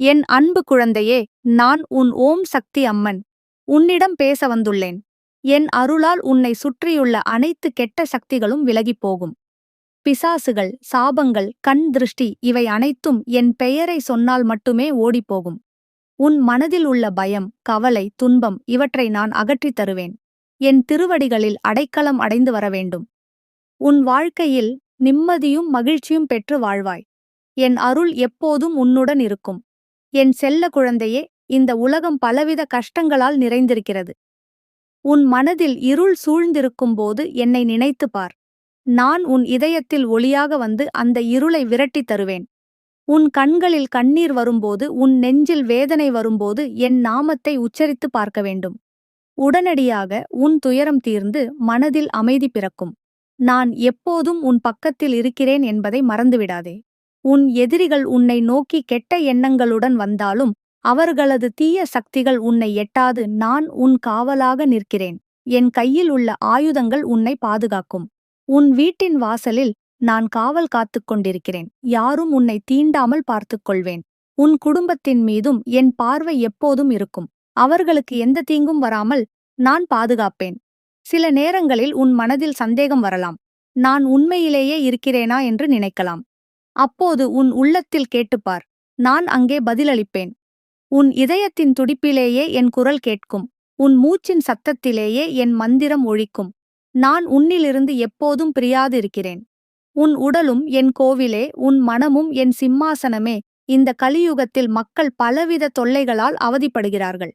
என் அன்பு குழந்தையே நான் உன் ஓம் சக்தி அம்மன். உன்னிடம் பேச வந்துள்ளேன். என் அருளால் உன்னை சுற்றியுள்ள அனைத்து கெட்ட சக்திகளும் விலகிப் போகும். பிசாசுகள் சாபங்கள் கண் திருஷ்டி இவை அனைத்தும் என் பெயரை சொன்னால் மட்டுமே ஓடிப்போகும் உன் மனதில் உள்ள பயம் கவலை துன்பம் இவற்றை நான் அகற்றித் தருவேன். என் திருவடிகளில் அடைக்கலம் அடைந்து வர வேண்டும். உன் வாழ்க்கையில் நிம்மதியும் மகிழ்ச்சியும் பெற்று வாழ்வாய். என் அருள் எப்போதும் உன்னுடன் இருக்கும். என் செல்ல குழந்தையே இந்த உலகம் பலவித கஷ்டங்களால் நிறைந்திருக்கிறது. உன் மனதில் இருள் சூழ்ந்திருக்கும் போது என்னை நினைத்து பார். நான் உன் இதயத்தில் ஒளியாக வந்து அந்த இருளை விரட்டித் தருவேன். உன் கண்களில் கண்ணீர் வரும்போது உன் நெஞ்சில் வேதனை வரும்போது என் நாமத்தை உச்சரித்து பார்க்க வேண்டும். உடனடியாக உன் துயரம் தீர்ந்து மனதில் அமைதி பிறக்கும். நான் எப்போதும் உன் பக்கத்தில் இருக்கிறேன் என்பதை மறந்துவிடாதே. உன் எதிரிகள் உன்னை நோக்கி கெட்ட எண்ணங்களுடன் வந்தாலும் அவர்களது தீய சக்திகள் உன்னை எட்டாது நான் உன் காவலாக நிற்கிறேன். என் கையில் உள்ள ஆயுதங்கள் உன்னை பாதுகாக்கும். உன் வீட்டின் வாசலில் நான் காவல் காத்துக் கொண்டிருக்கிறேன். யாரும் உன்னை தீண்டாமல் பார்த்துக் கொள்வேன். உன் குடும்பத்தின் மீதும் என் பார்வை எப்போதும் இருக்கும். அவர்களுக்கு எந்த தீங்கும் வராமல் நான் பாதுகாப்பேன். சில நேரங்களில் உன் மனதில் சந்தேகம் வரலாம். நான் உண்மையிலேயே இருக்கிறேனா என்று நினைக்கலாம். அப்போது உன் உள்ளத்தில் கேட்டுப்பார். நான் அங்கே பதிலளிப்பேன். உன் இதயத்தின் துடிப்பிலேயே என் குரல் கேட்கும். உன் மூச்சின் சத்தத்திலேயே என் மந்திரம் ஒழிக்கும். நான் உன்னிலிருந்து எப்போதும் பிரியாதிருக்கிறேன். உன் உடலும் என் கோவிலே உன் மனமும் என் சிம்மாசனமே இந்த கலியுகத்தில் மக்கள் பலவித தொல்லைகளால் அவதிப்படுகிறார்கள்.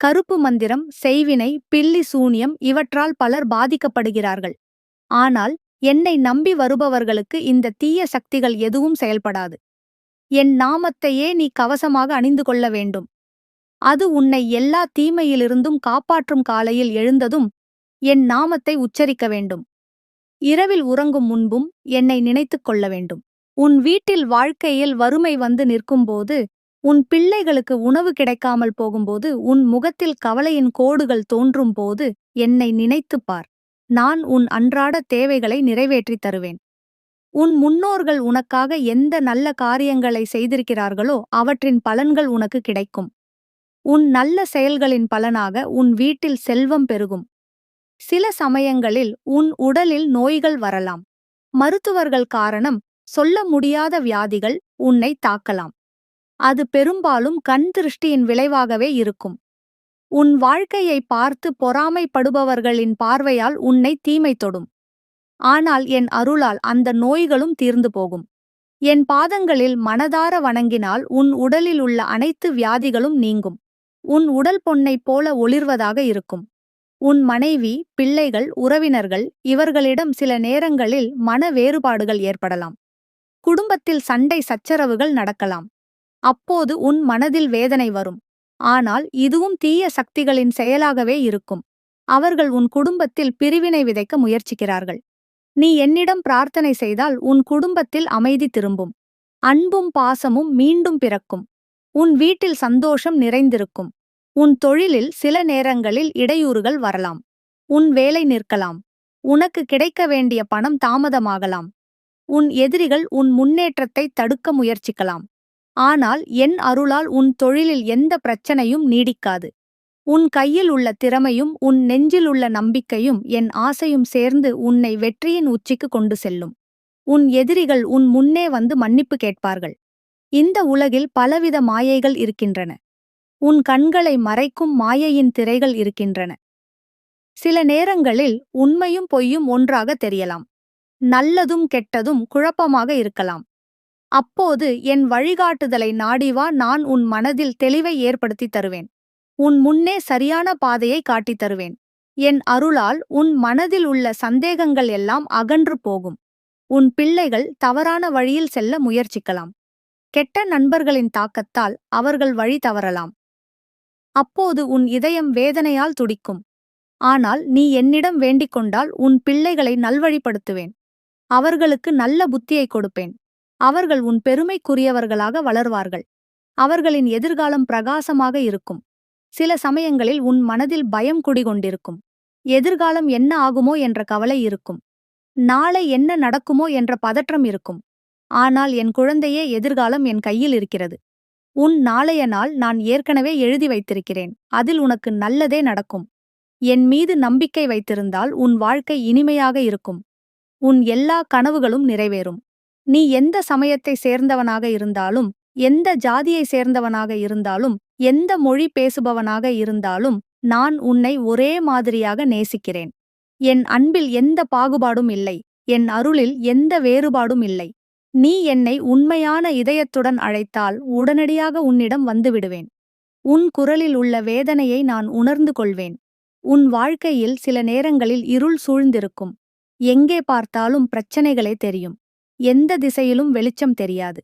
கருப்பு மந்திரம் செய்வினை பில்லி சூனியம் இவற்றால் பலர் பாதிக்கப்படுகிறார்கள். ஆனால் என்னை நம்பி வருபவர்களுக்கு இந்த தீய சக்திகள் எதுவும் செயல்படாது. என் நாமத்தையே நீ கவசமாக அணிந்து கொள்ள வேண்டும். அது உன்னை எல்லா தீமையிலிருந்தும் காப்பாற்றும் காலையில் எழுந்ததும் என் நாமத்தை உச்சரிக்க வேண்டும். இரவில் உறங்கும் முன்பும் என்னை நினைத்துக் கொள்ள வேண்டும். உன் வீட்டில் வாழ்க்கையில் வறுமை வந்து நிற்கும்போது உன் பிள்ளைகளுக்கு உணவு கிடைக்காமல் போகும்போது உன் முகத்தில் கவலையின் கோடுகள் தோன்றும் போது என்னை நினைத்துப் பார். நான் உன் அன்றாட தேவைகளை நிறைவேற்றித் தருவேன். உன் முன்னோர்கள் உனக்காக எந்த நல்ல காரியங்களை செய்திருக்கிறார்களோ அவற்றின் பலன்கள் உனக்கு கிடைக்கும். உன் நல்ல செயல்களின் பலனாக உன் வீட்டில் செல்வம் பெருகும். சில சமயங்களில் உன் உடலில் நோய்கள் வரலாம். மருத்துவர்கள் காரணம் சொல்ல முடியாத வியாதிகள் உன்னை தாக்கலாம். அது பெரும்பாலும் கண் திருஷ்டியின் விளைவாகவே இருக்கும். உன் வாழ்க்கையை பார்த்து பொறாமைப்படுபவர்களின் பார்வையால் உன்னை தீமை தொடும். ஆனால் என் அருளால் அந்த நோய்களும் தீர்ந்து போகும். என் பாதங்களில் மனதார வணங்கினால் உன் உடலில் உள்ள அனைத்து வியாதிகளும் நீங்கும். உன் உடல் பொன்னைப் போல ஒளிர்வதாக இருக்கும். உன் மனைவி பிள்ளைகள் உறவினர்கள் இவர்களிடம் சில நேரங்களில் மன வேறுபாடுகள் ஏற்படலாம். குடும்பத்தில் சண்டை சச்சரவுகள் நடக்கலாம். அப்போது உன் மனதில் வேதனை வரும். ஆனால் இதுவும் தீய சக்திகளின் செயலாகவே இருக்கும். அவர்கள் உன் குடும்பத்தில் பிரிவினை விதைக்க முயற்சிக்கிறார்கள். நீ என்னிடம் பிரார்த்தனை செய்தால் உன் குடும்பத்தில் அமைதி திரும்பும். அன்பும் பாசமும் மீண்டும் பிறக்கும். உன் வீட்டில் சந்தோஷம் நிறைந்திருக்கும். உன் தொழிலில் சில நேரங்களில் இடையூறுகள் வரலாம். உன் வேலை நிற்கலாம். உனக்கு கிடைக்க வேண்டிய பணம் தாமதமாகலாம். உன் எதிரிகள் உன் முன்னேற்றத்தை தடுக்க முயற்சிக்கலாம். ஆனால் என் அருளால் உன் தொழிலில் எந்த பிரச்சனையும் நீடிக்காது. உன் கையில் உள்ள திறமையும் உன் நெஞ்சில் உள்ள நம்பிக்கையும் என் ஆசையும் சேர்ந்து உன்னை வெற்றியின் உச்சிக்கு கொண்டு செல்லும். உன் எதிரிகள் உன் முன்னே வந்து மன்னிப்பு கேட்பார்கள். இந்த உலகில் பலவித மாயைகள் இருக்கின்றன. உன் கண்களை மறைக்கும் மாயையின் திரைகள் இருக்கின்றன. சில நேரங்களில் உண்மையும் பொய்யும் ஒன்றாக தெரியலாம். நல்லதும் கெட்டதும் குழப்பமாக இருக்கலாம். அப்போது என் வழிகாட்டுதலை நாடிவா நான் உன் மனதில் தெளிவை ஏற்படுத்தித் தருவேன். உன் முன்னே சரியான பாதையை காட்டித் தருவேன். என் அருளால் உன் மனதில் உள்ள சந்தேகங்கள் எல்லாம் அகன்று போகும். உன் பிள்ளைகள் தவறான வழியில் செல்ல முயற்சிக்கலாம். கெட்ட நண்பர்களின் தாக்கத்தால் அவர்கள் வழி தவறலாம். அப்போது உன் இதயம் வேதனையால் துடிக்கும். ஆனால் நீ என்னிடம் வேண்டிக் கொண்டால் உன் பிள்ளைகளை நல்வழிப்படுத்துவேன். அவர்களுக்கு நல்ல புத்தியை கொடுப்பேன். அவர்கள் உன் பெருமைக்குரியவர்களாக வளர்வார்கள். அவர்களின் எதிர்காலம் பிரகாசமாக இருக்கும். சில சமயங்களில் உன் மனதில் பயம் குடிகொண்டிருக்கும். எதிர்காலம் என்ன ஆகுமோ என்ற கவலை இருக்கும். நாளை என்ன நடக்குமோ என்ற பதற்றம் இருக்கும். ஆனால் என் குழந்தையே எதிர்காலம் என் கையில் இருக்கிறது. உன் நாளைய நாள் நான் ஏற்கனவே எழுதி வைத்திருக்கிறேன். அதில் உனக்கு நல்லதே நடக்கும். என் மீது நம்பிக்கை வைத்திருந்தால் உன் வாழ்க்கை இனிமையாக இருக்கும். உன் எல்லா கனவுகளும் நிறைவேறும். நீ எந்த சமயத்தை சேர்ந்தவனாக இருந்தாலும் எந்த ஜாதியை சேர்ந்தவனாக இருந்தாலும் எந்த மொழி பேசுபவனாக இருந்தாலும் நான் உன்னை ஒரே மாதிரியாக நேசிக்கிறேன். என் அன்பில் எந்த பாகுபாடும் இல்லை என் அருளில் எந்த வேறுபாடும் இல்லை. நீ என்னை உண்மையான இதயத்துடன் அழைத்தால் உடனடியாக உன்னிடம் வந்துவிடுவேன். உன் குரலில் உள்ள வேதனையை நான் உணர்ந்து கொள்வேன். உன் வாழ்க்கையில் சில நேரங்களில் இருள் சூழ்ந்திருக்கும். எங்கே பார்த்தாலும் பிரச்சனைகளே தெரியும். எந்த திசையிலும் வெளிச்சம் தெரியாது.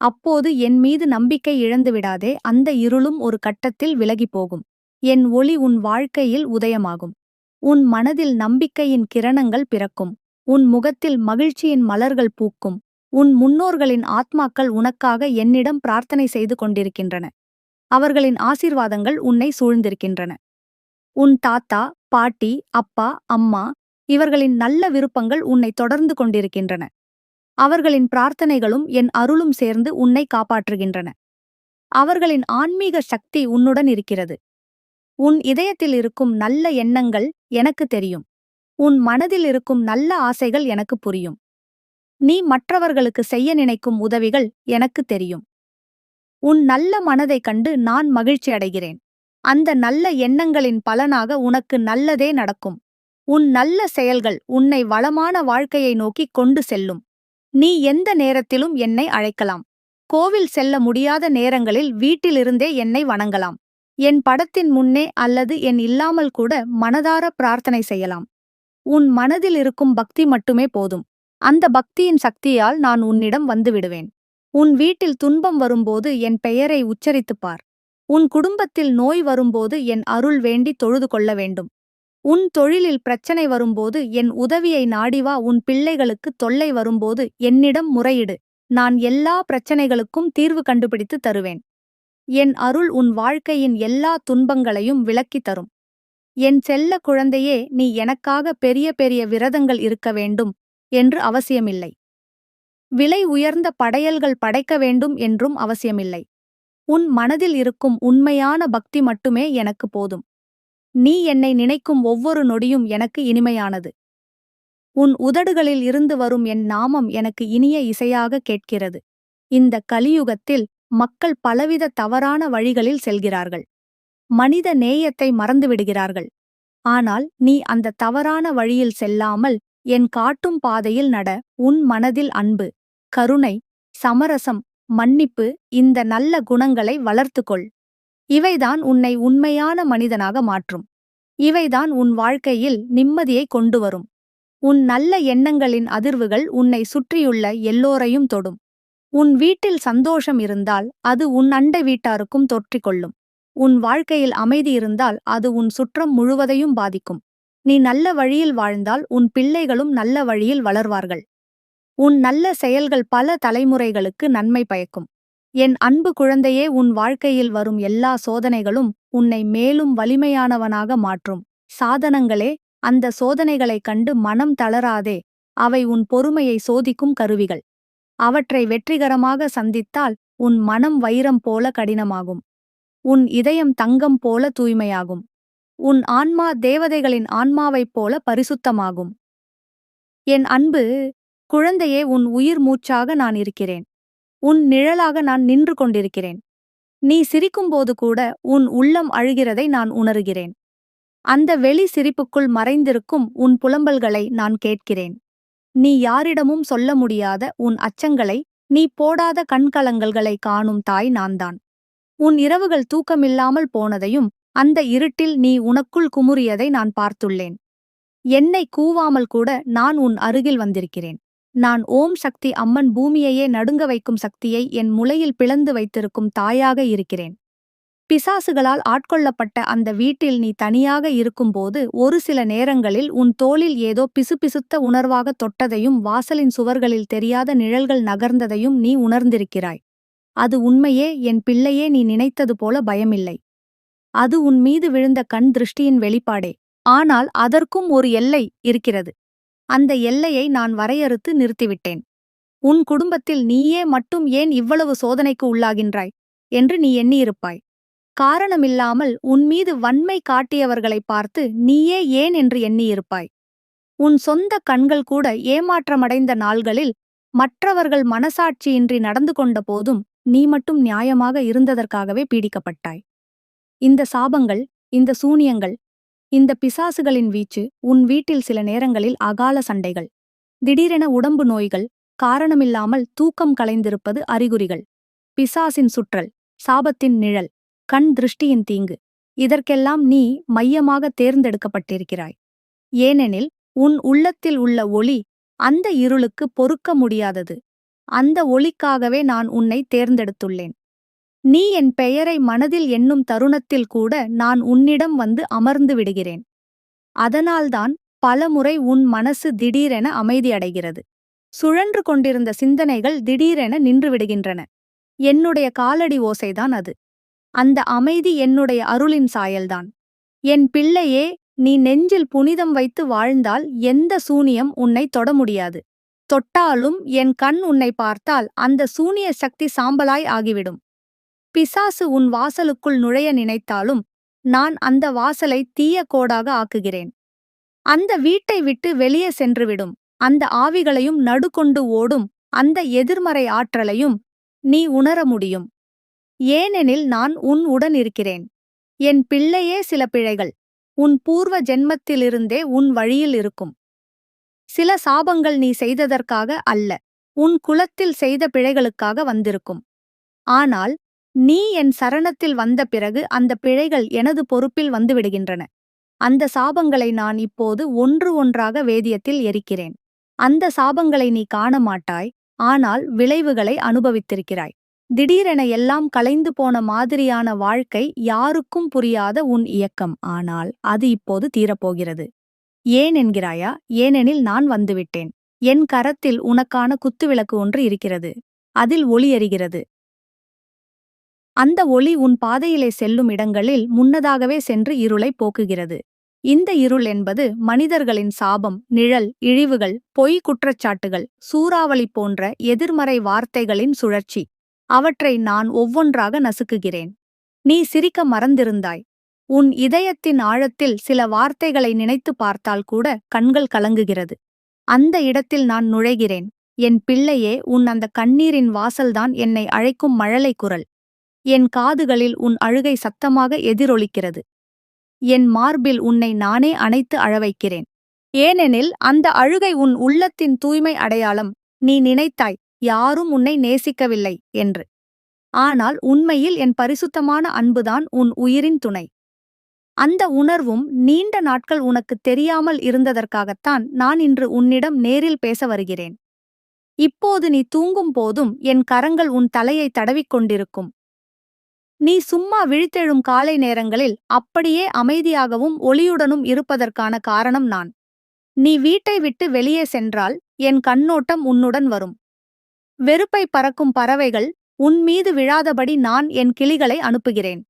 அப்போது என் மீது நம்பிக்கை இழந்துவிடாதே அந்த இருளும் ஒரு கட்டத்தில் விலகிப் போகும் என் ஒளி உன் வாழ்க்கையில் உதயமாகும். உன் மனதில் நம்பிக்கையின் கிரணங்கள் பிறக்கும். உன் முகத்தில் மகிழ்ச்சியின் மலர்கள் பூக்கும். உன் முன்னோர்களின் ஆத்மாக்கள் உனக்காக என்னிடம் பிரார்த்தனை செய்து கொண்டிருக்கின்றன. அவர்களின் ஆசீர்வாதங்கள் உன்னை சூழ்ந்திருக்கின்றன. உன் தாத்தா பாட்டி அப்பா அம்மா இவர்களின் நல்ல விருப்பங்கள் உன்னை தொடர்ந்து கொண்டிருக்கின்றன. அவர்களின் பிரார்த்தனைகளும் என் அருளும் சேர்ந்து உன்னை காப்பாற்றுகின்றன. அவர்களின் ஆன்மீக சக்தி உன்னுடன் இருக்கிறது. உன் இதயத்தில் இருக்கும் நல்ல எண்ணங்கள் எனக்கு தெரியும். உன் மனதில் இருக்கும் நல்ல ஆசைகள் எனக்கு புரியும். நீ மற்றவர்களுக்கு செய்ய நினைக்கும் உதவிகள் எனக்கு தெரியும். உன் நல்ல மனதைக் கண்டு நான் மகிழ்ச்சி அடைகிறேன். அந்த நல்ல எண்ணங்களின் பலனாக உனக்கு நல்லதே நடக்கும். உன் நல்ல செயல்கள் உன்னை வளமான வாழ்க்கையை நோக்கி கொண்டு செல்லும். நீ எந்த நேரத்திலும் என்னை அழைக்கலாம். கோவில் செல்ல முடியாத நேரங்களில் வீட்டிலிருந்தே என்னை வணங்கலாம். என் படத்தின் முன்னே அல்லது என் இல்லாமல் கூட மனதார பிரார்த்தனை செய்யலாம். உன் மனதில் இருக்கும் பக்தி மட்டுமே போதும். அந்த பக்தியின் சக்தியால் நான் உன்னிடம் வந்துவிடுவேன். உன் வீட்டில் துன்பம் வரும்போது என் பெயரை உச்சரித்துப் பார். உன் குடும்பத்தில் நோய் வரும்போது என் அருள் வேண்டி தொழுது கொள்ள வேண்டும். உன் தொழிலில் பிரச்சனை வரும்போது என் உதவியை நாடிவா உன் பிள்ளைகளுக்கு தொல்லை வரும்போது என்னிடம் முறையிடு. நான் எல்லா பிரச்சனைகளுக்கும் தீர்வு கண்டுபிடித்து தருவேன். என் அருள் உன் வாழ்க்கையின் எல்லா துன்பங்களையும் விலக்கித் தரும். என் செல்ல குழந்தையே நீ எனக்காக பெரிய பெரிய விரதங்கள் இருக்க வேண்டும் என்று அவசியமில்லை. விலை உயர்ந்த படையல்கள் படைக்க வேண்டும் என்றும் அவசியமில்லை. உன் மனதில் இருக்கும் உண்மையான பக்தி மட்டுமே எனக்கு போதும். நீ என்னை நினைக்கும் ஒவ்வொரு நொடியும் எனக்கு இனிமையானது. உன் உதடுகளில் இருந்து வரும் என் நாமம் எனக்கு இனிய இசையாக கேட்கிறது. இந்த கலியுகத்தில் மக்கள் பலவித தவறான வழிகளில் செல்கிறார்கள். மனித நேயத்தை மறந்துவிடுகிறார்கள். ஆனால் நீ அந்த தவறான வழியில் செல்லாமல் என் காட்டும் பாதையில் நட உன் மனதில் அன்பு கருணை சமரசம் மன்னிப்பு இந்த நல்ல குணங்களை வளர்த்துக்கொள். இவைதான் உன்னை உண்மையான மனிதனாக மாற்றும். இவைதான் உன் வாழ்க்கையில் நிம்மதியை கொண்டு வரும் உன் நல்ல எண்ணங்களின் அதிர்வுகள் உன்னை சுற்றியுள்ள எல்லோரையும் தொடும். உன் வீட்டில் சந்தோஷம் இருந்தால் அது உன் அண்டை வீட்டாருக்கும் தொற்றிக்கொள்ளும். உன் வாழ்க்கையில் அமைதி இருந்தால் அது உன் சுற்றம் முழுவதையும் பாதிக்கும். நீ நல்ல வழியில் வாழ்ந்தால் உன் பிள்ளைகளும் நல்ல வழியில் வளர்வார்கள். உன் நல்ல செயல்கள் பல தலைமுறைகளுக்கு நன்மை பயக்கும். என் அன்பு குழந்தையே உன் வாழ்க்கையில் வரும் எல்லா சோதனைகளும் உன்னை மேலும் வலிமையானவனாக மாற்றும். சாதனங்களே அந்த சோதனைகளைக் கண்டு மனம் தளராதே அவை உன் பொறுமையை சோதிக்கும் கருவிகள். அவற்றை வெற்றிகரமாக சந்தித்தால் உன் மனம் வைரம் போல கடினமாகும். உன் இதயம் தங்கம் போல தூய்மையாகும். உன் ஆன்மா தேவதைகளின் ஆன்மாவைப் போல பரிசுத்தமாகும். என் அன்பு குழந்தையே உன் உயிர் மூச்சாக நான் இருக்கிறேன். உன் நிழலாக நான் நின்று கொண்டிருக்கிறேன். நீ சிரிக்கும்போது கூட உன் உள்ளம் அழுகிறதை நான் உணர்கிறேன். அந்த வெளி சிரிப்புக்குள் மறைந்திருக்கும் உன் புலம்பல்களை நான் கேட்கிறேன். நீ யாரிடமும் சொல்ல முடியாத உன் அச்சங்களை நீ போடாத கண்கலங்கல்களை காணும் தாய் நான்தான். உன் இரவுகள் தூக்கமில்லாமல் போனதையும் அந்த இருட்டில் நீ உனக்குள் குமுறியதை நான் பார்த்துள்ளேன். என்னை கூவாமல் கூட நான் உன் அருகில் வந்திருக்கிறேன். நான் ஓம் சக்தி அம்மன் பூமியையே நடுங்க வைக்கும் சக்தியை என் முளையில் பிளந்து வைத்திருக்கும் தாயாக இருக்கிறேன். பிசாசுகளால் ஆட்கொள்ளப்பட்ட அந்த வீட்டில் நீ தனியாக இருக்கும்போது ஒரு சில நேரங்களில் உன் தோளில் ஏதோ பிசுபிசுத்த உணர்வாக தொட்டதையும் வாசலின் சுவர்களில் தெரியாத நிழல்கள் நகர்ந்ததையும் நீ உணர்ந்திருக்கிறாய். அது உண்மையே என் பிள்ளையே நீ நினைத்தது போல பயமில்லை. அது உன் மீது விழுந்த கண் திருஷ்டியின் வெளிப்பாடே. ஆனால் அதற்கும் ஒரு எல்லை இருக்கிறது. அந்த எல்லையை நான் வரையறுத்து நிறுத்திவிட்டேன். உன் குடும்பத்தில் நீயே மட்டும் ஏன் இவ்வளவு சோதனைக்கு உள்ளாகின்றாய்? என்று நீ எண்ணியிருப்பாய். காரணமில்லாமல் உன்மீது வன்மை காட்டியவர்களை பார்த்து நீயே ஏன் என்று எண்ணியிருப்பாய். உன் சொந்த கண்கள் கூட ஏமாற்றமடைந்த நாள்களில் மற்றவர்கள் மனசாட்சியின்றி நடந்து கொண்ட போதும் நீ மட்டும் நியாயமாக இருந்ததற்காகவே பீடிக்கப்பட்டாய். இந்த சாபங்கள் இந்த சூனியங்கள் இந்த பிசாசுகளின் வீச்சு உன் வீட்டில் சில நேரங்களில் அகால சண்டைகள். திடீரென உடம்பு நோய்கள் காரணமில்லாமல் தூக்கம் கலைந்திருப்பது அறிகுறிகள். பிசாசின் சுற்றல் சாபத்தின் நிழல் கண் திருஷ்டியின் தீங்கு. இதற்கெல்லாம் நீ மையமாக தேர்ந்தெடுக்கப்பட்டிருக்கிறாய். ஏனெனில் உன் உள்ளத்தில் உள்ள ஒளி அந்த இருளுக்கு பொறுக்க முடியாதது. அந்த ஒளிக்காகவே நான் உன்னை தேர்ந்தெடுத்துள்ளேன். நீ என் பெயரை மனதில் எண்ணும் தருணத்தில் கூட நான் உன்னிடம் வந்து அமர்ந்து விடுகிறேன். அதனால்தான் பலமுறை உன் மனசு திடீரென அமைதியடைகிறது சுழன்று கொண்டிருந்த சிந்தனைகள் திடீரென நின்று விடுகின்றன. என்னுடைய காலடி ஓசைதான் அது. அந்த அமைதி என்னுடைய அருளின் சாயல்தான். என் பிள்ளையே நீ நெஞ்சில் புனிதம் வைத்து வாழ்ந்தால் எந்த சூனியம் உன்னை தொட முடியாது. தொட்டாலும் என் கண் உன்னை பார்த்தால் அந்த சூனிய சக்தி சாம்பலாய் ஆகிவிடும். பிசாசு உன் வாசலுக்குள் நுழைய நினைத்தாலும் நான் அந்த வாசலை தீய கோடாக ஆக்குகிறேன். அந்த வீட்டை விட்டு வெளியே சென்றுவிடும். அந்த ஆவிகளையும் நடுக்கொண்டு ஓடும் அந்த எதிர்மறை ஆற்றலையும் நீ உணர முடியும். ஏனெனில் நான் உன் உடன் இருக்கிறேன். என் பிள்ளையே சில பிழைகள். உன் பூர்வ ஜென்மத்திலிருந்தே உன் வழியில் இருக்கும். சில சாபங்கள் நீ செய்ததற்காக அல்ல. உன் குலத்தில் செய்த பிழைகளுக்காக வந்திருக்கும். ஆனால் நீ என் சரணத்தில் வந்த பிறகு அந்த பிழைகள் எனது பொறுப்பில் வந்துவிடுகின்றன அந்த சாபங்களை நான் இப்போது ஒன்று ஒன்றாக வேதியத்தில் எரிக்கிறேன். அந்த சாபங்களை நீ காண மாட்டாய் ஆனால் விளைவுகளை அனுபவித்திருக்கிறாய். திடீரென எல்லாம் கலைந்து போன மாதிரியான வாழ்க்கை யாருக்கும் புரியாத உன் இயக்கம். ஆனால் அது இப்போது தீரப்போகிறது. ஏன் என்கிறாயா? ஏனெனில் நான் வந்துவிட்டேன். என் கரத்தில் உனக்கான குத்துவிளக்கு ஒன்று இருக்கிறது. அதில் ஒளி எறிகிறது அந்த ஒளி உன் பாதையிலே செல்லும் இடங்களில் முன்னதாகவே சென்று இருளை போக்குகிறது. இந்த இருள் என்பது மனிதர்களின் சாபம் நிழல் இழிவுகள் பொய் குற்றச்சாட்டுகள் சூறாவளி போன்ற எதிர்மறை வார்த்தைகளின் சுழற்சி. அவற்றை நான் ஒவ்வொன்றாக நசுக்குகிறேன். நீ சிரிக்க மறந்திருந்தாய். உன் இதயத்தின் ஆழத்தில் சில வார்த்தைகளை நினைத்து பார்த்தால் கூட கண்கள் கலங்குகிறது. அந்த இடத்தில் நான் நுழைகிறேன். என் பிள்ளையே உன் அந்த கண்ணீரின் வாசல்தான் என்னை அழைக்கும் மழலை குரல். என் காதுகளில் உன் அழுகை சத்தமாக எதிரொலிக்கிறது. என் மார்பில் உன்னை நானே அணைத்து அழவைக்கிறேன். ஏனெனில் அந்த அழுகை உன் உள்ளத்தின் தூய்மை அடையாளம். நீ நினைத்தாய் யாரும் உன்னை நேசிக்கவில்லை என்று. ஆனால் உண்மையில் என் பரிசுத்தமான அன்புதான் உன் உயிரின் துணை. அந்த உணர்வும் நீண்ட நாட்கள் உனக்கு தெரியாமல் இருந்ததற்காகத்தான் நான் இன்று உன்னிடம் நேரில் பேச வருகிறேன். இப்போது நீ தூங்கும் போதும் என் கரங்கள் உன் தலையை தடவிக் கொண்டிருக்கும். நீ சும்மா விழித்தெழும் காலை நேரங்களில் அப்படியே அமைதியாகவும் ஒளியுடனும் இருப்பதற்கான காரணம் நான். நீ வீட்டை விட்டு வெளியே சென்றால் என் கண்ணோட்டம் உன்னுடன் வரும். வெறுப்பை பறக்கும் பறவைகள் உன் மீது விழாதபடி நான் என் கிளிகளை அனுப்புகிறேன்.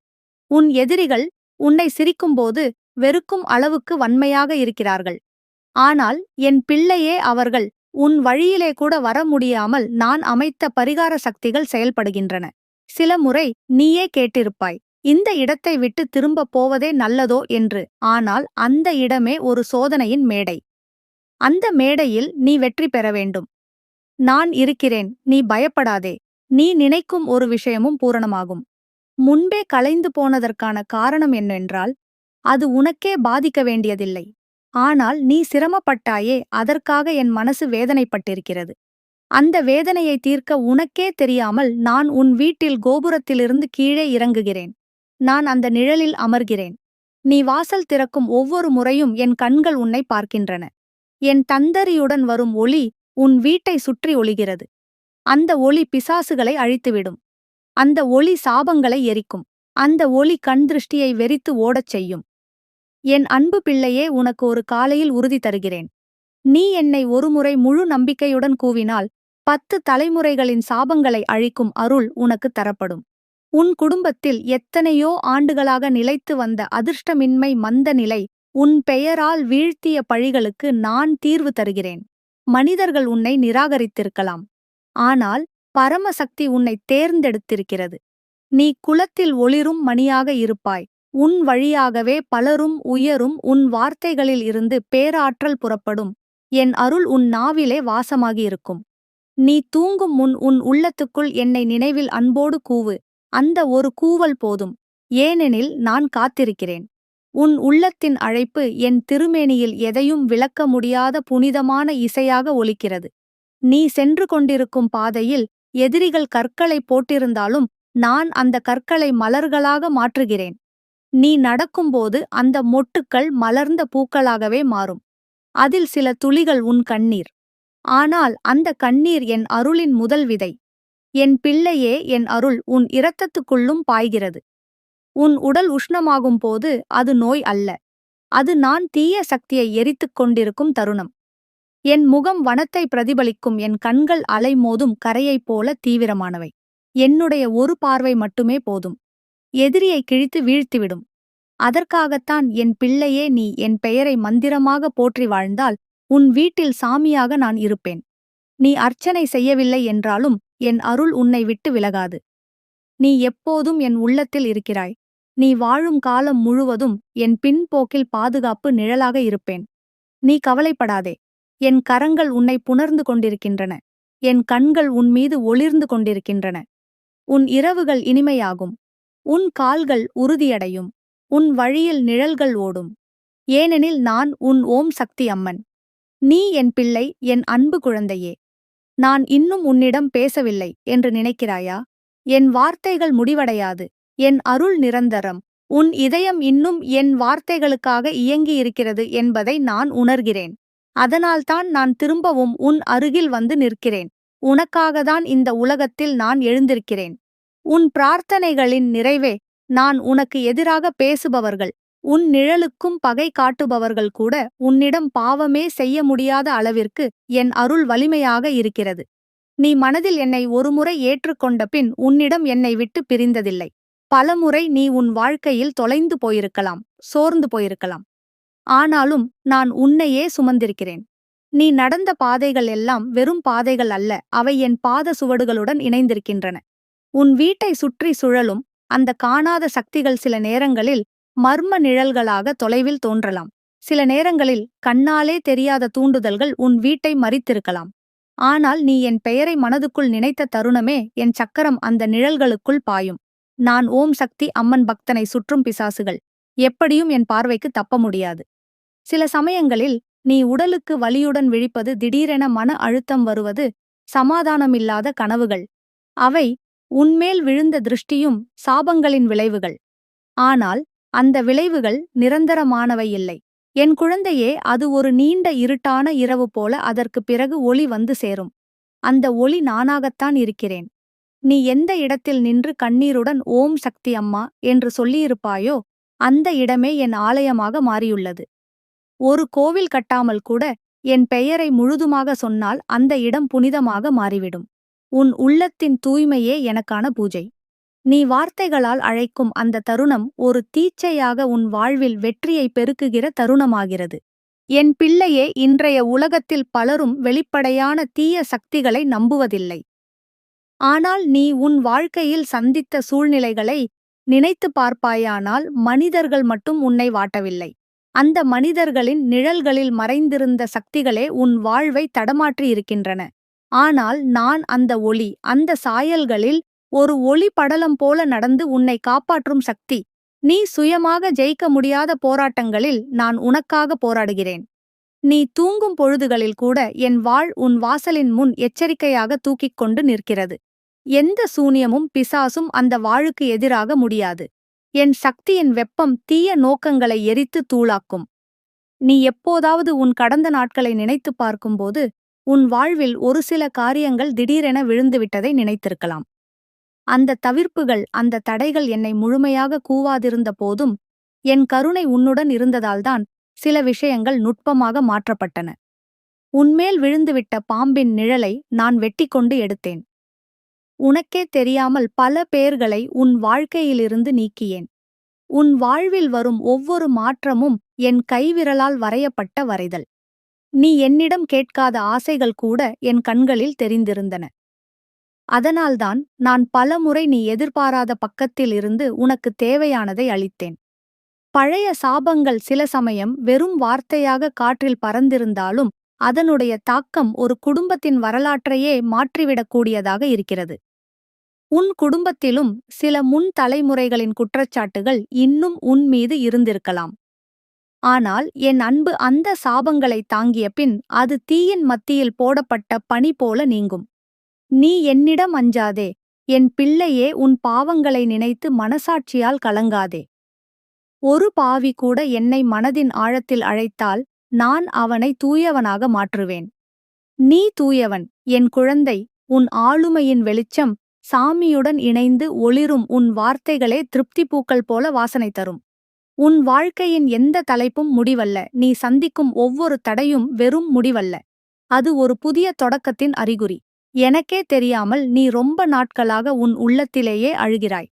உன் எதிரிகள் உன்னை சிரிக்கும்போது வெறுக்கும் அளவுக்கு வன்மையாக இருக்கிறார்கள். ஆனால் என் பிள்ளையே அவர்கள் உன் வழியிலே கூட வர முடியாமல் நான் அமைத்த பரிகார சக்திகள் செயல்படுகின்றன. சில முறை நீயே கேட்டிருப்பாய் இந்த இடத்தை விட்டு திரும்பப் போவதே நல்லதோ என்று. ஆனால் அந்த இடமே ஒரு சோதனையின் மேடை. அந்த மேடையில் நீ வெற்றி பெற வேண்டும். நான் இருக்கிறேன் நீ பயப்படாதே. நீ நினைக்கும் ஒரு விஷயமும் பூரணமாகும். முன்பே கலைந்து போனதற்கான காரணம் என்னவென்றால் அது உனக்கே பாதிக்க வேண்டியதில்லை. ஆனால் நீ சிரமப்பட்டாயே அதற்காக என் மனசு வேதனைப்பட்டிருக்கிறது. அந்த வேதனையை தீர்க்க உனக்கே தெரியாமல் நான் உன் வீட்டில் கோபுரத்திலிருந்து கீழே இறங்குகிறேன். நான் அந்த நிழலில் அமர்கிறேன். நீ வாசல் திறக்கும் ஒவ்வொரு முறையும் என் கண்கள் உன்னை பார்க்கின்றன. என் தந்தரியுடன் வரும் ஒளி உன் வீட்டை சுற்றி ஒளிகிறது. அந்த ஒளி பிசாசுகளை அழித்துவிடும். அந்த ஒளி சாபங்களை எரிக்கும். அந்த ஒளி கண் திருஷ்டியை வெறித்து ஓடச் செய்யும். என் அன்பு பிள்ளையே உனக்கு ஒரு காலையில் உறுதி தருகிறேன். நீ என்னை ஒருமுறை முழு நம்பிக்கையுடன் கூவினால் பத்து தலைமுறைகளின் சாபங்களை அழிக்கும் அருள் உனக்கு தரப்படும். உன் குடும்பத்தில் எத்தனையோ ஆண்டுகளாக நிலைத்து வந்த அதிர்ஷ்டமின்மை மந்த நிலை உன் பெயரால் வீழ்த்திய பழிகளுக்கு நான் தீர்வு தருகிறேன். மனிதர்கள் உன்னை நிராகரித்திருக்கலாம். ஆனால் பரமசக்தி உன்னை தேர்ந்தெடுத்திருக்கிறது. நீ குலத்தில் ஒளிரும் மணியாக இருப்பாய். உன் வழியாகவே பலரும் உயரும் உன் வார்த்தைகளில் இருந்து பேராற்றல் புறப்படும். என் அருள் உன் நாவிலே வாசமாகியிருக்கும். நீ தூங்கும் முன் உன் உள்ளத்துக்குள் என்னை நினைவில் அன்போடு கூவு. அந்த ஒரு கூவல் போதும். ஏனெனில் நான் காத்திருக்கிறேன். உன் உள்ளத்தின் அழைப்பு என் திருமேனியில் எதையும் விளக்க முடியாத புனிதமான இசையாக ஒலிக்கிறது. நீ சென்று கொண்டிருக்கும் பாதையில் எதிரிகள் கற்களை போட்டிருந்தாலும் நான் அந்த கற்களை மலர்களாக மாற்றுகிறேன். நீ நடக்கும்போது அந்த மொட்டுக்கள் மலர்ந்த பூக்களாகவே மாறும். அதில் சில துளிகள் உன் கண்ணீர். ஆனால் அந்த கண்ணீர் என் அருளின் முதல் விதை. என் பிள்ளையே என் அருள் உன் இரத்தத்துக்குள்ளும் பாய்கிறது. உன் உடல் உஷ்ணமாகும் போது அது நோய் அல்ல. அது நான் தீய சக்தியை எரித்துக் கொண்டிருக்கும் தருணம். என் முகம் வனத்தை பிரதிபலிக்கும் என் கண்கள் அலைமோதும் கரையைப் போல தீவிரமானவை. என்னுடைய ஒரு பார்வை மட்டுமே போதும். எதிரியை கிழித்து வீழ்த்திவிடும். அதற்காகத்தான் என் பிள்ளையே நீ என் பெயரை மந்திரமாக போற்றி வாழ்ந்தால் உன் வீட்டில் சாமியாக நான் இருப்பேன். நீ அர்ச்சனை செய்யவில்லை என்றாலும் என் அருள் உன்னை விட்டு விலகாது. நீ எப்போதும் என் உள்ளத்தில் இருக்கிறாய். நீ வாழும் காலம் முழுவதும் என் பின்போக்கில் பாதுகாப்பு நிழலாக இருப்பேன். நீ கவலைப்படாதே. என் கரங்கள் உன்னை புணர்ந்து கொண்டிருக்கின்றன. என் கண்கள் உன் மீது ஒளிர்ந்து கொண்டிருக்கின்றன. உன் இரவுகள் இனிமையாகும். உன் கால்கள் உறுதியடையும். உன் வழியில் நிழல்கள் ஓடும். ஏனெனில் நான் உன் ஓம் சக்தி அம்மன். நீ என் பிள்ளை என் அன்பு குழந்தையே. நான் இன்னும் உன்னிடம் பேசவில்லை என்று நினைக்கிறாயா? என் வார்த்தைகள் முடிவடையாது. என் அருள் நிரந்தரம். உன் இதயம் இன்னும் என் வார்த்தைகளுக்காக இயங்கியிருக்கிறது என்பதை நான் உணர்கிறேன். அதனால்தான் நான் திரும்பவும் உன் அருகில் வந்து நிற்கிறேன். உனக்காகத்தான் இந்த உலகத்தில் நான் எழுந்திருக்கிறேன். உன் பிரார்த்தனைகளின் நிறைவே நான் உனக்கு எதிராக பேசுபவர்கள். உன் நிழலுக்கும் பகை காட்டுபவர்கள் கூட உன்னிடம் பாவமே செய்ய முடியாத அளவிற்கு என் அருள் வலிமையாக இருக்கிறது. நீ மனதில் என்னை ஒருமுறை ஏற்றுக்கொண்ட பின் உன்னிடம் என்னை விட்டு பிரிந்ததில்லை. பலமுறை நீ உன் வாழ்க்கையில் தொலைந்து போயிருக்கலாம் சோர்ந்து போயிருக்கலாம். ஆனாலும் நான் உன்னையே சுமந்திருக்கிறேன். நீ நடந்த பாதைகள் எல்லாம் வெறும் பாதைகள் அல்ல அவை என் பாத சுவடுகளுடன் இணைந்திருக்கின்றன. உன் வீட்டை சுற்றி சுழலும் அந்த காணாத சக்திகள் சில நேரங்களில் மர்ம நிழல்களாக தொலைவில் தோன்றலாம். சில நேரங்களில் கண்ணாலே தெரியாத தூண்டுதல்கள் உன் வீட்டை மறித்திருக்கலாம். ஆனால் நீ என் பெயரை மனதுக்குள் நினைத்த தருணமே என் சக்கரம் அந்த நிழல்களுக்குள் பாயும். நான் ஓம் சக்தி அம்மன் பக்தனை சுற்றும் பிசாசுகள். எப்படியும் என் பார்வைக்கு தப்ப முடியாது. சில சமயங்களில் நீ உடலுக்கு வலியுடன் விழிப்பது திடீரென மன அழுத்தம் வருவது சமாதானமில்லாத கனவுகள். அவை உன்மேல் விழுந்த திருஷ்டியும் சாபங்களின் விளைவுகள். ஆனால் அந்த விளைவுகள் நிரந்தரமானவை இல்லை. என் குழந்தையே அது ஒரு நீண்ட இருட்டான இரவு போல அதற்கு பிறகு ஒளி வந்து சேரும். அந்த ஒளி நானாகத்தான் இருக்கிறேன். நீ எந்த இடத்தில் நின்று கண்ணீருடன் ஓம் சக்தி அம்மா என்று சொல்லியிருப்பாயோ அந்த இடமே என் ஆலயமாக மாறியுள்ளது. ஒரு கோவில் கட்டாமல் கூட என் பெயரை முழுதுமாக சொன்னால் அந்த இடம் புனிதமாக மாறிவிடும். உன் உள்ளத்தின் தூய்மையே எனக்கான பூஜை. நீ வார்த்தைகளால் அழைக்கும் அந்த தருணம் ஒரு தீச்சையாக உன் வாழ்வில் வெற்றியை பெருக்குகிற தருணமாகிறது. என் பிள்ளையே இன்றைய உலகத்தில் பலரும் வெளிப்படையான தீய சக்திகளை நம்புவதில்லை. ஆனால் நீ உன் வாழ்க்கையில் சந்தித்த சூழ்நிலைகளை நினைத்து பார்ப்பாயானால் மனிதர்கள் மட்டும் உன்னை வாட்டவில்லை. அந்த மனிதர்களின் நிழல்களில் மறைந்திருந்த சக்திகளே உன் வாழ்வை தடமாற்றியிருக்கின்றன ஆனால் நான் அந்த ஒளி அந்த சாயல்களில் ஒரு ஒளி படலம் போல நடந்து உன்னை காப்பாற்றும் சக்தி. நீ சுயமாக ஜெயிக்க முடியாத போராட்டங்களில் நான் உனக்காக போராடுகிறேன். நீ தூங்கும் பொழுதுகளில் கூட என் வாழ் உன் வாசலின் முன் எச்சரிக்கையாக தூக்கிக் கொண்டு நிற்கிறது. எந்த சூனியமும் பிசாசும் அந்த வாழுக்கு எதிராக முடியாது. என் சக்தியின் வெப்பம் தீய நோக்கங்களை எரித்து தூளாக்கும். நீ எப்போதாவது உன் கடந்த நாட்களை நினைத்துப் பார்க்கும்போது உன் வாழ்வில் ஒரு சில காரியங்கள் திடீரென விழுந்துவிட்டதை நினைத்திருக்கலாம். அந்த தவிர்ப்புகள் அந்த தடைகள் என்னை முழுமையாக கூவாதிருந்த போதும் என் கருணை உன்னுடன் இருந்ததால்தான் சில விஷயங்கள் நுட்பமாக மாற்றப்பட்டன. உன்மேல் விழுந்துவிட்ட பாம்பின் நிழலை நான் வெட்டிக்கொண்டு எடுத்தேன். உனக்கே தெரியாமல் பல பேர்களை உன் வாழ்க்கையிலிருந்து நீக்கியேன். உன் வாழ்வில் வரும் ஒவ்வொரு மாற்றமும் என் கைவிரலால் வரையப்பட்ட வரைதல். நீ என்னிடம் கேட்காத ஆசைகள் கூட என் கண்களில் தெரிந்திருந்தன. அதனால்தான் நான் பலமுறை நீ எதிர்பாராத பக்கத்தில் இருந்து உனக்கு தேவையானதை அளித்தேன். பழைய சாபங்கள் சில சமயம் வெறும் வார்த்தையாக காற்றில் பறந்திருந்தாலும் அதனுடைய தாக்கம் ஒரு குடும்பத்தின் வரலாற்றையே மாற்றிவிடக்கூடியதாக இருக்கிறது. உன் குடும்பத்திலும் சில முன் தலைமுறைகளின் குற்றச்சாட்டுகள் இன்னும் உன் மீது இருந்திருக்கலாம். ஆனால் என் அன்பு அந்த சாபங்களை தாங்கிய பின் அது தீயின் மத்தியில் போடப்பட்ட பனி போல நீங்கும். நீ என்னிடம் அஞ்சாதே என் பிள்ளையே உன் பாவங்களை நினைத்து மனசாட்சியால் கலங்காதே. ஒரு பாவி கூட என்னை மனதின் ஆழத்தில் அழைத்தால் நான் அவனை தூயவனாக மாற்றுவேன். நீ தூயவன் என் குழந்தை உன் ஆளுமையின் வெளிச்சம் சாமியுடன் இணைந்து ஒளிரும் உன் வார்த்தைகளே திருப்தி பூக்கள் போல வாசனை தரும். உன் வாழ்க்கையின் எந்த தலைப்பும் முடிவல்ல நீ சந்திக்கும் ஒவ்வொரு தடையும் வெறும் முடிவல்ல. அது ஒரு புதிய தொடக்கத்தின் அறிகுறி. எனக்கே தெரியாமல் நீ ரொம்ப நாட்களாக உன் உள்ளத்திலேயே அழுகிறாய்.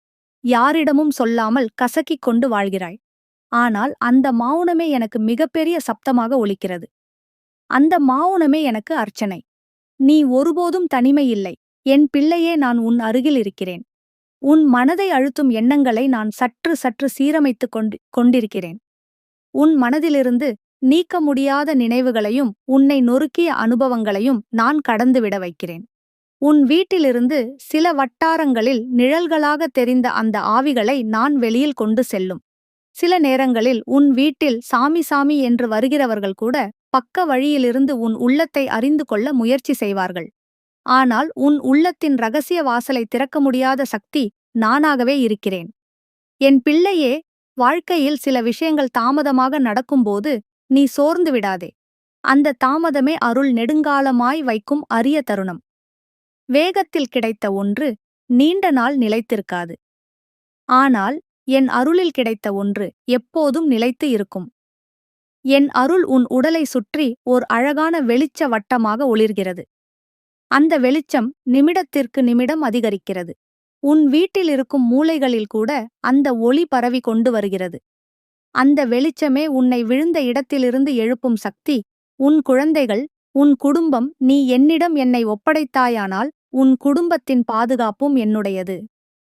யாரிடமும் சொல்லாமல் கசக்கிக் கொண்டு வாழ்கிறாய். ஆனால் அந்த மௌனமே எனக்கு மிகப்பெரிய சப்தமாக ஒலிக்கிறது. அந்த மௌனமே எனக்கு அர்ச்சனை. நீ ஒருபோதும் தனிமையில்லை. என் பிள்ளையே நான் உன் அருகில் இருக்கிறேன். உன் மனதை அழுத்தும் எண்ணங்களை நான் சற்று சற்று சீரமைத்துக் கொண்டு கொண்டிருக்கிறேன். உன் மனதிலிருந்து நீக்க முடியாத நினைவுகளையும் உன்னை நொறுக்கிய அனுபவங்களையும் நான் கடந்துவிட வைக்கிறேன். உன் வீட்டிலிருந்து சில வட்டாரங்களில் நிழல்களாக தெரிந்த அந்த ஆவிகளை நான் வெளியில் கொண்டு செல்லும். சில நேரங்களில் உன் வீட்டில் சாமி சாமி என்று வருகிறவர்கள் கூட பக்க வழியிலிருந்து உன் உள்ளத்தை அறிந்து கொள்ள முயற்சி செய்வார்கள். ஆனால் உன் உள்ளத்தின் ரகசிய வாசலை திறக்க முடியாத சக்தி நானாகவே இருக்கிறேன். என் பிள்ளையே வாழ்க்கையில் சில விஷயங்கள் தாமதமாக நடக்கும்போது நீ சோர்ந்து விடாதே. அந்த தாமதமே அருள் நெடுங்காலமாய் வைக்கும் அரிய தருணம். வேகத்தில் கிடைத்த ஒன்று நீண்ட நாள் நிலைத்திருக்காது. ஆனால் என் அருளில் கிடைத்த ஒன்று எப்போதும் நிலைத்து இருக்கும். என் அருள் உன் உடலை சுற்றி ஓர் அழகான வெளிச்ச வட்டமாக ஒளிர்கிறது. அந்த வெளிச்சம் நிமிடத்திற்கு நிமிடம் அதிகரிக்கிறது. உன் வீட்டில் இருக்கும் மூலைகளில் கூட அந்த ஒளி பரவி கொண்டு வருகிறது. அந்த வெளிச்சமே உன்னை விழுந்த இடத்திலிருந்து எழுப்பும் சக்தி உன் குழந்தைகள் உன் குடும்பம் நீ என்னிடம் என்னை ஒப்படைத்தாயானால் உன் குடும்பத்தின் பாதுகாப்பும் என்னுடையது.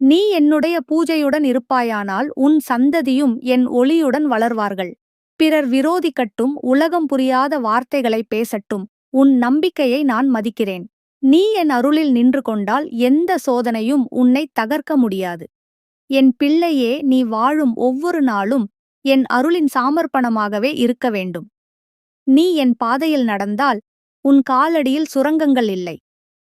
நீ என்னுடைய பூஜையுடன் இருப்பாயானால் உன் சந்ததியும் என் ஒளியுடன் வளர்வார்கள். பிறர் விரோதிக்கட்டும் உலகம் புரியாத வார்த்தைகளை பேசட்டும். உன் நம்பிக்கையை நான் மதிக்கிறேன். நீ என் அருளில் நின்று கொண்டால் எந்த சோதனையும் உன்னை தகர்க்க முடியாது. என் பிள்ளையே நீ வாழும் ஒவ்வொரு நாளும் என் அருளின் சாமர்ப்பணமாகவே இருக்க வேண்டும். நீ என் பாதையில் நடந்தால் உன் காலடியில் சுரங்கங்கள் இல்லை.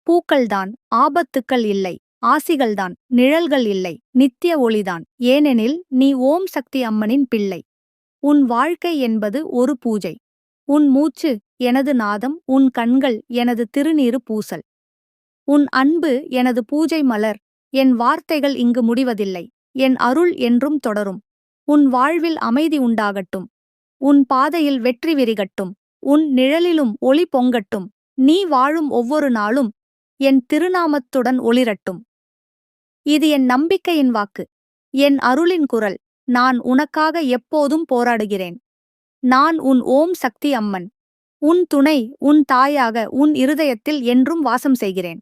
பூக்கள்தான் ஆபத்துக்கள் இல்லை. ஆசிகள்தான் நிழல்கள் இல்லை. நித்திய ஒளிதான். ஏனெனில் நீ ஓம் சக்தி அம்மனின் பிள்ளை. உன் வாழ்க்கை என்பது ஒரு பூஜை. உன் மூச்சு எனது நாதம் உன் கண்கள் எனது திருநீறு பூசல். உன் அன்பு எனது பூஜை மலர். என் வார்த்தைகள் இங்கு முடிவதில்லை. என் அருள் என்றும் தொடரும். உன் வாழ்வில் அமைதி உண்டாகட்டும். உன் பாதையில் வெற்றி விரிகட்டும். உன் நிழலிலும் ஒளி பொங்கட்டும். நீ வாழும் ஒவ்வொரு நாளும் என் திருநாமத்துடன் ஒளிரட்டும். இது என் நம்பிக்கையின் வாக்கு. என் அருளின் குரல். நான் உனக்காக எப்போதும் போராடுகிறேன். நான் உன் ஓம் சக்தி அம்மன். உன் துணை உன் தாயாக உன் இருதயத்தில் என்றும் வாசம் செய்கிறேன்.